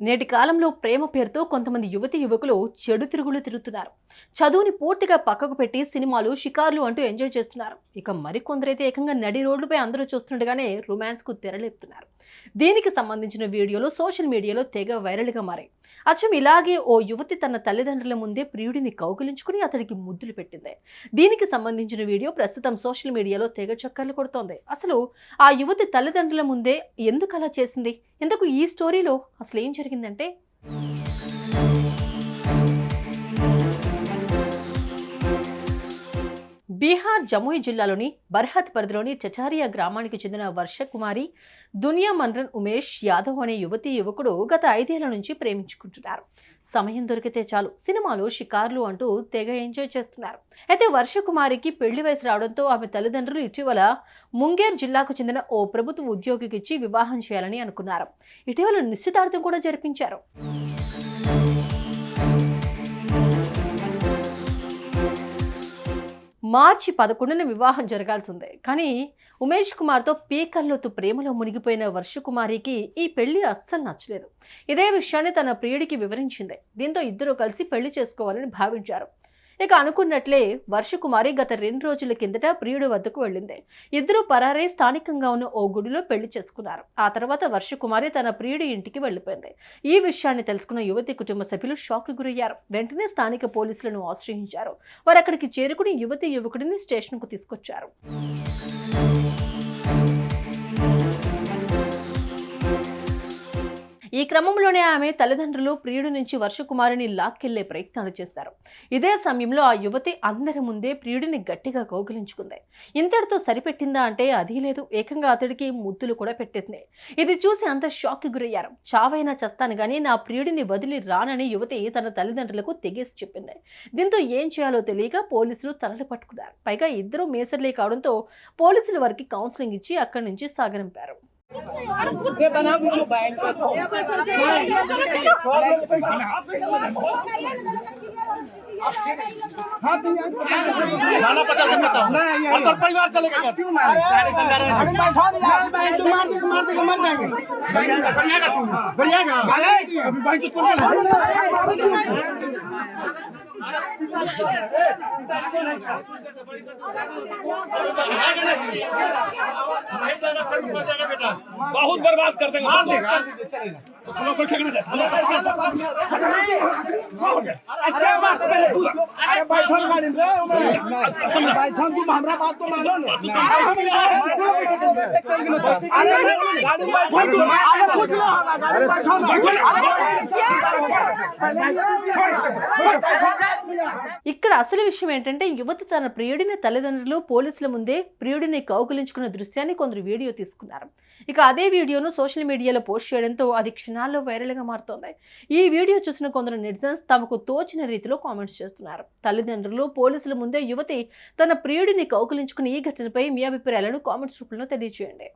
నేటి కాలంలో ప్రేమ పేరుతో కొంతమంది యువతి యువకులు చెడు తిరుగులు తిరుగుతున్నారు. చదువుని పూర్తిగా పక్కకు పెట్టి సినిమాలు షికార్లు అంటూ ఎంజాయ్ చేస్తున్నారు. ఇక మరికొందరైతే ఏకంగా నడి రోడ్లపై అందరూ చూస్తుండగానే రొమాన్స్కు తెరలేపుతున్నారు. దీనికి సంబంధించిన వీడియోలు సోషల్ మీడియాలో తెగ వైరల్గా మారాయి. అచ్చం ఇలాగే ఓ యువతి తన తల్లిదండ్రుల ముందే ప్రియుడిని కౌగిలించుకుని అతడికి ముద్దులు పెట్టింది. దీనికి సంబంధించిన వీడియో ప్రస్తుతం సోషల్ మీడియాలో తెగ చక్కర్లు కొడుతోంది. అసలు ఆ యువతి తల్లిదండ్రుల ముందే ఎందుకు అలా చేసింది? ఎందుకు ఈ స్టోరీలో అసలు ఏం జరిగిందంటే? బీహార్ జముయి జిల్లాలోని బర్హత్ పరిధిలోని చచారియా గ్రామానికి చెందిన వర్షకుమారి దునియా మన్రన్ ఉమేష్ యాదవ్ అనే యువతి యువకుడు గత ఐదేళ్ళ నుంచి ప్రేమించుకుంటున్నారు. సమయం దొరికితే చాలు సినిమాలు షికార్లు అంటూ తెగ ఎంజాయ్ చేస్తున్నారు. అయితే వర్షకుమారికి పెళ్ళి వయసు రావడంతో ఆమె తల్లిదండ్రులు ఇటీవల ముంగేర్ జిల్లాకు చెందిన ఓ ప్రభుత్వ ఉద్యోగికి ఇచ్చి వివాహం చేయాలని అనుకున్నారు. ఇటీవల నిశ్చితార్థం కూడా జరిపించారు. మార్చి పదకొండున వివాహం జరగాల్సి ఉంది కానీ ఉమేష్ కుమార్తో పీకల్లోతు ప్రేమలో మునిగిపోయిన వర్షకుమారికి ఈ పెళ్ళి అస్సలు నచ్చలేదు. ఇదే విషయాన్ని తన ప్రియుడికి వివరించింది. దీంతో ఇద్దరూ కలిసి పెళ్ళి చేసుకోవాలని భావించారు. ఇక అనుకున్నట్లే వర్షకుమారి గత రెండు రోజుల కిందట ప్రియుడి వద్దకు వెళ్ళింది. ఇద్దరు పరారై స్థానికంగా ఉన్న ఓ గుడిలో పెళ్ళి చేసుకున్నారు. ఆ తర్వాత వర్షకుమారి తన ప్రియుడి ఇంటికి వెళ్ళిపోయింది. ఈ విషయాన్ని తెలుసుకున్న యువతి కుటుంబ సభ్యులు షాక్ గురయ్యారు. వెంటనే స్థానిక పోలీసులను ఆశ్రయించారు. వారు అక్కడికి చేరుకుని యువతి యువకుడిని స్టేషన్కు తీసుకొచ్చారు. ఈ క్రమంలోనే ఆమె తల్లిదండ్రులు ప్రియుడి నుంచి వర్షకుమారిని లాక్కెళ్ళే ప్రయత్నాలు చేస్తారు. ఇదే సమయంలో ఆ యువతి అందరి ముందే ప్రియుడిని గట్టిగా కౌగిలించుకుంది. ఇంతటితో సరిపెట్టిందా అంటే అది లేదు. ఏకంగా అతడికి ముద్దులు కూడా పెట్టింది. ఇది చూసి అంత షాక్కి గురయ్యారు. చావైనా చస్తాను గానీ నా ప్రియుడిని వదిలి రానని యువతి తన తల్లిదండ్రులకు తెగేసి చెప్పింది. దీంతో ఏం చేయాలో తెలియక పోలీసులు తలలు పట్టుకున్నారు. పైగా ఇద్దరు మేసర్లే కావడంతో పోలీసుల వారికి కౌన్సిలింగ్ ఇచ్చి అక్కడి నుంచి సాగనంపారు. બનાવ हाँ तो खाना पचा के बताओ और तो परिवार चलेगा यार। क्यों मारे। अरे बैठा दिया। बैठ तो मार दे मार दे मर जाएँगे। बढ़िया का तू बढ़िया का अभी भाई तो बहुत बर्बाद कर देंगे। मार देगा हम लोग को ठेकना दे। अरे बात पहले अरे बैठो गाड़ी में बैठो तुम हमरा बात तो मानो ना ఇక్కడ అసలు విషయం ఏంటంటే యువతి తన ప్రియుడిని తల్లిదండ్రులు పోలీసుల ముందే ప్రియుడిని కౌకులించుకున్న దృశ్యాన్ని కొందరు వీడియో తీసుకున్నారు. ఇక అదే వీడియోను సోషల్ మీడియాలో పోస్ట్ చేయడంతో అది క్షణాల్లో వైరల్గా మారుతోంది. ఈ వీడియో చూసిన కొందరు నెటిజన్స్ తమకు తోచిన రీతిలో కామెంట్స్ చేస్తున్నారు. తల్లిదండ్రులు పోలీసుల ముందే యువతి తన ప్రియుడిని కౌగులించుకుని ఈ ఘటనపై మీ అభిప్రాయాలను కామెంట్స్ రూపంలో తెలియజేస్తారు తెలియజేయండి